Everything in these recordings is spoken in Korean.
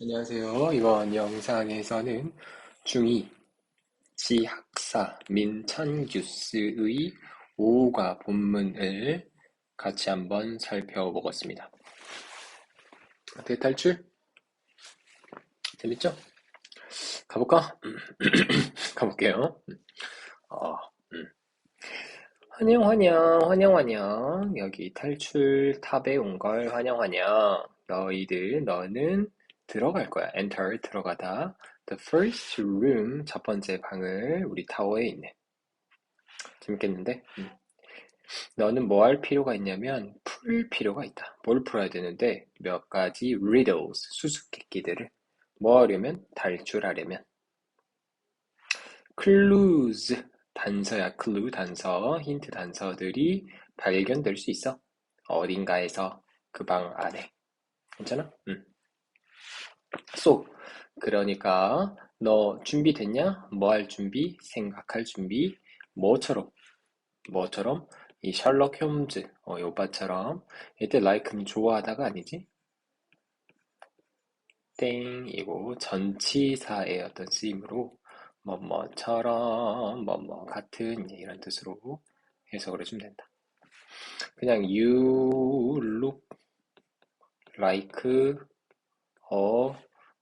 안녕하세요. 이번 영상에서는 중2 지학사 민찬규스의 오과 본문을 같이 한번 살펴보겠습니다. 대탈출? 재밌죠? 가볼까? 가볼게요. 어, 음. 환영, 환영, 환영, 환영. 여기 탈출 탑에 온 걸 환영, 환영. 너희들, 너는 들어갈 거야. enter 들어가다. The first room 첫 번째 방을 우리 타워에 있네. 재밌겠는데? 음. 너는 뭐 할 필요가 있냐면 풀 필요가 있다. 뭘 풀어야 되는데 몇 가지 riddles 수수께끼들을 뭐 하려면 탈출하려면 clues 단서야 clue 단서 힌트 단서들이 발견될 수 있어 어딘가에서 그 방 안에 괜찮아? 응. So 그러니까 너 준비됐냐? 뭐 할 준비? 생각할 준비? 뭐처럼? 뭐처럼? 이 셜록 홈즈, 어, 이 오빠처럼 이때 like는 좋아하다가 아니지? 땡이고 전치사의 어떤 쓰임으로 뭐뭐처럼 뭐뭐 같은 이런 뜻으로 해석을 해주면 된다. 그냥 you look like a,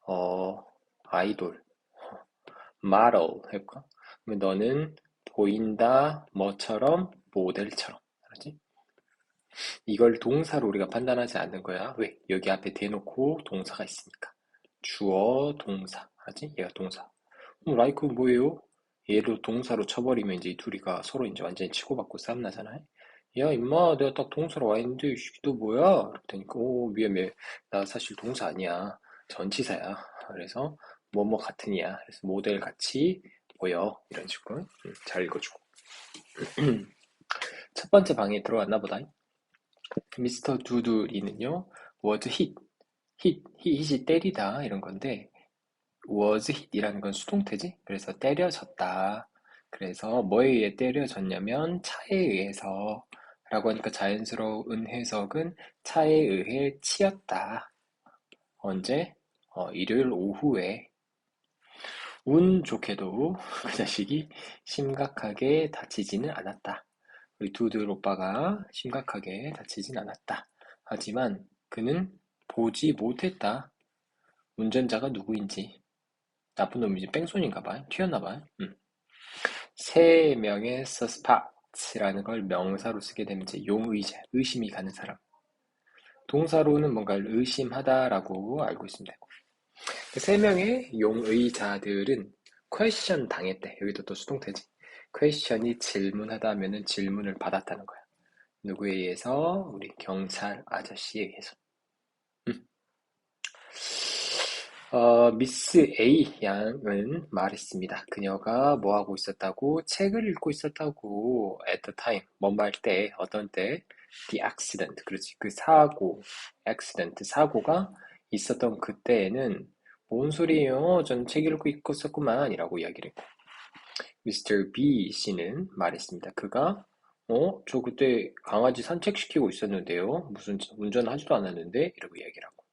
어, 아이돌 model 해볼까? 그러면 너는 보인다 뭐처럼 모델처럼 알았지? 이걸 동사로 우리가 판단하지 않는 거야. 왜? 여기 앞에 대놓고 동사가 있으니까. 주어, 동사. 알았지? 얘가 동사. 그럼 like 뭐예요? 얘로 동사로 쳐버리면 이제 이 둘이가 서로 이제 완전히 치고받고 싸움 나잖아요. 야, 임마, 내가 딱 동사로 와 있는데, 너 뭐야? 그러니까, 오, 미안, 미안. 나 사실 동사 아니야. 전치사야. 그래서, 뭐뭐 같으냐. 그래서 모델 같이 보여. 이런 식으로. 음, 잘 읽어주고. 첫 번째 방에 들어왔나 보다. 미스터 두두리는요, was hit. hit, hit이 때리다. 이런 건데, was hit이라는 건 수동태지? 그래서 때려졌다. 그래서 뭐에 의해 때려졌냐면 차에 의해서 라고 하니까 자연스러운 해석은 차에 의해 치였다. 언제? 어, 일요일 오후에 운 좋게도 그 자식이 심각하게 다치지는 않았다. 우리 두들 오빠가 심각하게 다치진 않았다. 하지만 그는 보지 못했다. 운전자가 누구인지. 나쁜 놈이지 뺑소니인가 봐요. 튀었나 봐요. 음. 세 명의 suspects라는 걸 명사로 쓰게 되면 이제 용의자, 의심이 가는 사람. 동사로는 뭔가를 의심하다라고 알고 있습니다. 그 세 명의 용의자들은 question 당했대. 여기도 또 수동태지. question이 질문하다 하면은 질문을 받았다는 거야. 누구에 의해서? 우리 경찰 아저씨에 의해서. 음. 어, 미스 A 양은 말했습니다. 그녀가 뭐 하고 있었다고? 책을 읽고 있었다고. at the time. 뭐말 때, 어떤 때? the accident. 그렇지. 그 사고, accident. 사고가 있었던 그때에는 뭔 소리예요? 전 책 읽고 있었구만. 이라고 이야기를 했고. Mr. B 씨는 말했습니다. 그가 어? 저 그때 강아지 산책시키고 있었는데요. 무슨 운전하지도 않았는데? 이라고 이야기를 하고.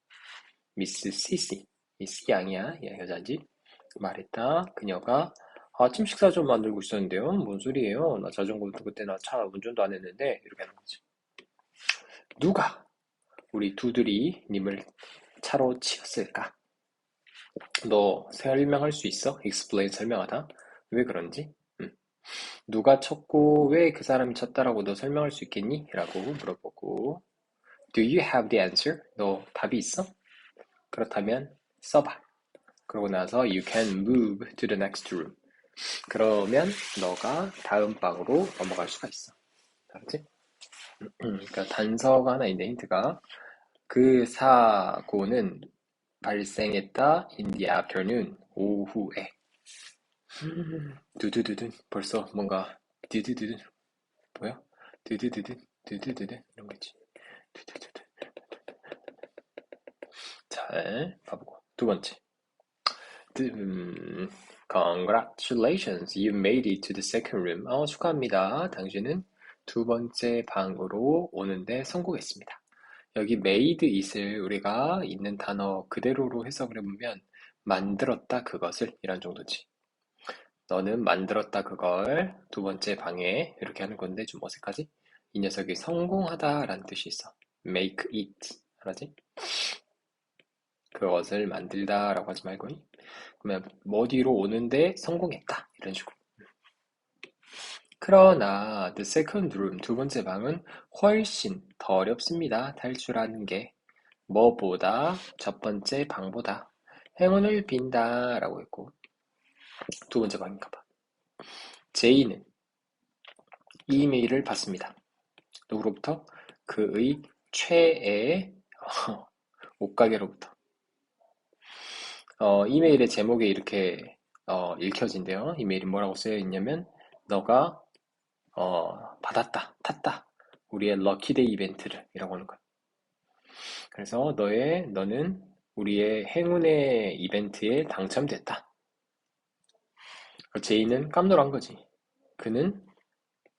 미스 C 씨. 미스 양이야. 얘 여자지. 말했다. 그녀가 아침 식사 좀 만들고 있었는데요. 뭔 소리예요? 나 자전거도 그때 나 차 운전도 안 했는데 이렇게 하는 거지. 누가 우리 두드리 님을 차로 치었을까? 너 설명할 수 있어? explain 설명하다. 왜 그런지? 음. 누가 쳤고 왜 그 사람이 쳤다라고 너 설명할 수 있겠니? 라고 물어보고 Do you have the answer? 너 답이 있어? 그렇다면 써봐. 그러고 나서 you can move to the next room. 그러면 너가 다음 방으로 넘어갈 수가 있어. 알았지? 그러니까 단서가 하나 있는데 힌트가 그 사고는 발생했다 in the afternoon 오후에 두두두둔 벌써 뭔가 두두두둔 뭐야? 두두두둔 두두두둔 이런 거지 두두두둔 잘 봐보고 두 번째 음, Congratulations, you made it to the second room. 어, 축하합니다. 당신은 두 번째 방으로 오는데 성공했습니다. 여기 made it을 우리가 있는 단어 그대로로 해석을 해보면 만들었다 그것을 이런 정도지. 너는 만들었다 그걸 두 번째 방에 이렇게 하는 건데 좀 어색하지? 이 녀석이 성공하다라는 뜻이 있어. make it. 알았지? 그것을 만들다라고 하지 말고 그러면 뭐 뒤로 오는데 성공했다. 이런 식으로. 그러나 the second room 두 번째 방은 훨씬 더 어렵습니다. 탈출하는 게. 뭐보다? 첫 번째 방보다. 행운을 빈다 라고 했고 두 번째 방인가 봐. 제이는 이메일을 받습니다. 누구로부터? 그의 최애 옷가게로부터 어, 이메일의 제목에 이렇게 어, 읽혀진대요. 이메일이 뭐라고 쓰여 있냐면 너가 어, 받았다, 탔다. 우리의 럭키데이 이벤트를 이라고 하는 거야. 그래서 너의 너는 우리의 행운의 이벤트에 당첨됐다. 제이는 깜놀한 거지. 그는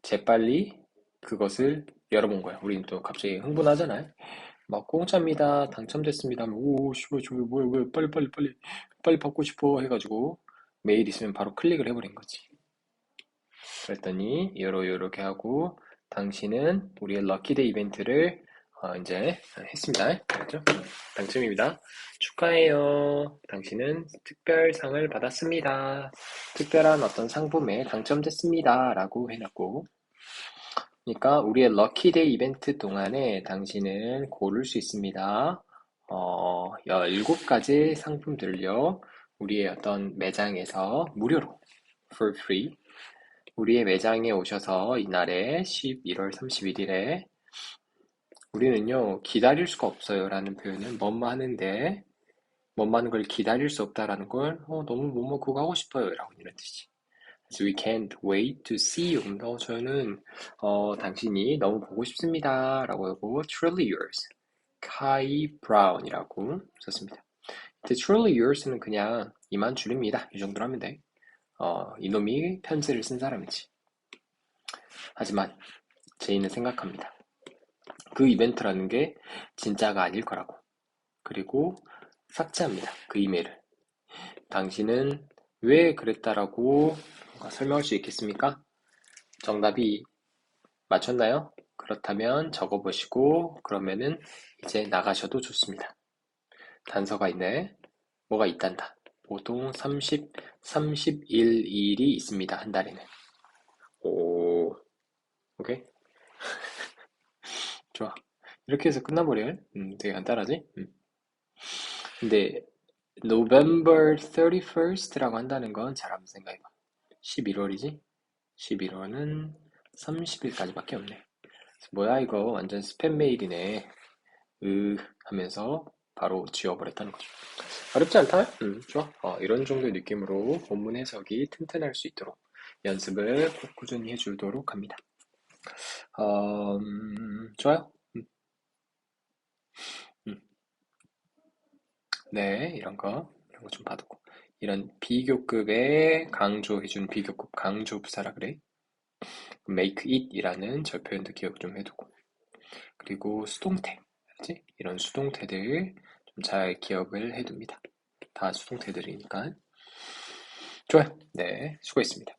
재빨리 그것을 열어본 거야. 우리는 또 갑자기 흥분하잖아요. 막 공짜입니다. 당첨됐습니다. 오, 씨발, 저게 뭐야, 뭐야, 빨리, 빨리, 빨리, 빨리 받고 싶어. 해가지고 메일 있으면 바로 클릭을 해버린 거지. 그랬더니, 요러, 요렇게 하고, 당신은 우리의 럭키데이 이벤트를 어, 이제 했습니다. 그렇죠? 당첨입니다. 축하해요. 당신은 특별 상을 받았습니다. 특별한 어떤 상품에 당첨됐습니다. 라고 해놨고, 그러니까 우리의 럭키데이 이벤트 동안에 당신은 고를 수 있습니다. 어, 17가지 상품들을요. 우리의 어떤 매장에서 무료로 for free 우리의 매장에 오셔서 이날에 11월 31일에 우리는요 기다릴 수가 없어요 라는 표현은 뭐뭐 하는데 뭐뭐 하는 걸 기다릴 수 없다라는 걸 어, 너무 뭐뭐 그거 하고 싶어요 라고 이런 So we can't wait to see you. 어, 저는 어, 당신이 너무 보고 싶습니다. 라고 하고 truly yours. 카이 브라운이라고 썼습니다. 근데 truly yours는 그냥 이만 줄입니다. 이 정도로 하면 돼. 어, 이놈이 편지를 쓴 사람이지. 하지만 제이는 생각합니다. 그 이벤트라는 게 진짜가 아닐 거라고. 그리고 삭제합니다. 그 이메일을. 당신은 왜 그랬다라고 설명할 수 있겠습니까? 정답이 맞췄나요? 그렇다면 적어보시고 그러면은 이제 나가셔도 좋습니다. 단서가 있네. 뭐가 있단다. 보통 30, 31일이 있습니다. 한 달에는. 오, 오케이. 좋아. 이렇게 해서 끝나버려요. 음, 되게 간단하지? 음. 근데 November 31st라고 한다는 건 잘 한번 생각해봐. 11월이지? 11월은 30일까지밖에 없네. 뭐야 이거 완전 스팸 메일이네. 으 하면서 바로 지워버렸다는 거죠. 어렵지 않다? 음, 좋아. 어, 이런 정도의 느낌으로 본문 해석이 튼튼할 수 있도록 연습을 꼭 꾸준히 해주도록 합니다. 어, 음, 좋아요. 음. 음. 네, 이런 거, 이런 거 좀 봐두고. 이런 비교급에 강조해준 비교급 강조 부사라 그래. make it이라는 저 표현도 기억 좀 해두고. 그리고 수동태, 알지? 이런 수동태들 좀 잘 기억을 해둡니다. 다 수동태들이니까. 좋아요. 네, 수고했습니다.